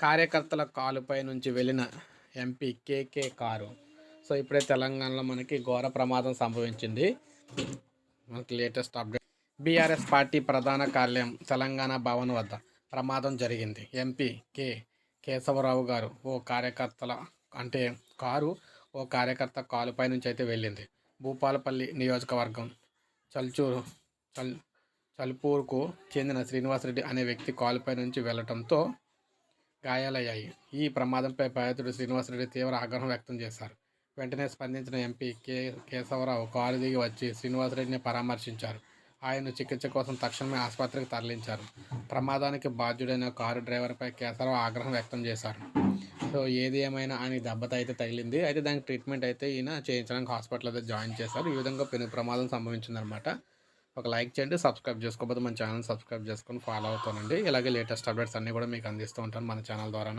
కార్యకర్తల కాలుపై నుంచి వెళ్ళిన ఎంపీ కేకే కారు. సో ఇప్పుడే తెలంగాణలో మనకి ఘోర ప్రమాదం సంభవించింది. మనకి లేటెస్ట్ అప్డేట్. బీఆర్ఎస్ పార్టీ ప్రధాన కార్యాలయం తెలంగాణ భవన్ వద్ద ప్రమాదం జరిగింది. ఎంపీ కె కేశవరావు గారు ఓ కార్యకర్తల అంటే కారు ఓ కార్యకర్త కాలుపై నుంచి అయితే వెళ్ళింది. భూపాలపల్లి నియోజకవర్గం చల్చూరు చల్ చల్పూర్కు చెందిన శ్రీనివాసరెడ్డి అనే వ్యక్తి కాలుపై నుంచి వెళ్ళటంతో గాయాలయ్యాయి. ఈ ప్రమాదంపై బాధితుడు శ్రీనివాసరెడ్డి తీవ్ర ఆగ్రహం వ్యక్తం చేశారు. వెంటనే స్పందించిన ఎంపీ కె. కేశవరావు కారు దిగి వచ్చి శ్రీనివాసరెడ్డిని పరామర్శించారు. ఆయన్ను చికిత్స కోసం తక్షణమే ఆసుపత్రికి తరలించారు. ప్రమాదానికి బాధ్యుడైన కారు డ్రైవర్పై కేశవరావు ఆగ్రహం వ్యక్తం చేశారు. సో ఏది ఏమైనా ఆయన దెబ్బత అయితే తగిలింది. అయితే దానికి ట్రీట్మెంట్ అయితే ఈయన చేయించడానికి హాస్పిటల్ అయితే జాయిన్ చేశారు. ఈ విధంగా పెను ప్రమాదం సంభవించిందనమాట. ఒక లైక్ చేయండి సబ్స్క్రైబ్ చేసుకోకపోతే మన ఛానల్ సబ్స్క్రైబ్ చేసుకొని ఫాలో అవుతానండి. ఇలాగే లేటెస్ట్ అప్డేట్స్ అన్నీ కూడా మీకు అందిస్తూ ఉంటాను మన ఛానల్ ద్వారా